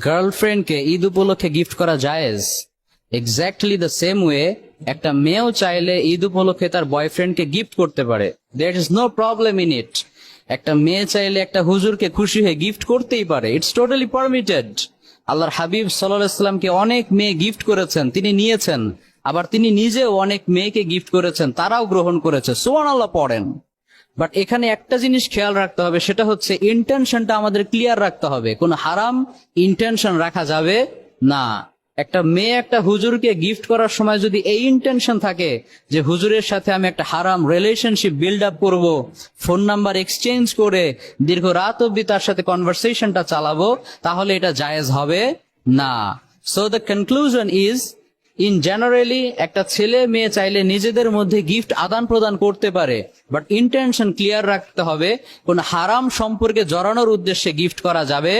গার্লফ্রেন্ডকে ঈদ উপলক্ষে গিফট করা জায়েজ। এক্স্যাক্টলি দ্য সেম ওয়ে একটা মেয়েও চাইলে ঈদ উপলক্ষে তার বয়ফ্রেন্ডকে গিফট করতে পারে। There is no problem in it একটা মেয়ে চাইলে একটা হুজুরকে খুশি হয়ে গিফট করতেই পারে। ইটস টোটালি পারমিটেড আল্লাহর হাবিব সাল্লাহ ইসলামকে অনেক মেয়ে গিফট করেছেন, তিনি নিয়েছেন। আবার তিনি নিজেও অনেক মেয়েকে গিফট করেছেন, তারাও গ্রহণ করেছে। সোয়ান আল্লাহ পড়েন। বাট এখানে একটা জিনিস খেয়াল রাখতে হবে, সেটা হচ্ছে ইন্টেনশনটা আমাদের ক্লিয়ার রাখতে হবে। কোনো হারাম ইন্টেনশন রাখা যাবে না। একটা মেয়ে একটা হুজুরকে গিফট করার সময় যদি এই ইন্টেনশন থাকে যে, হুজুরের সাথে আমি একটা হারাম রিলেশনশিপ বিল্ড আপ করব ফোন নাম্বার এক্সচেঞ্জ করে দীর্ঘ রাত অব্দি তার সাথে কনভারসেশনটা চালাবো, তাহলে এটা জায়েজ হবে না। So the conclusion is in generally একটা ছেলে মেয়ে চাইলে নিজেদের মধ্যে গিফট আদান প্রদান করতে পারে বাট ইন্টেনশন ক্লিয়ার রাখতে হবে, কোন হারাম সম্পর্কে জড়ানোর উদ্দেশ্যে গিফট করা যাবে।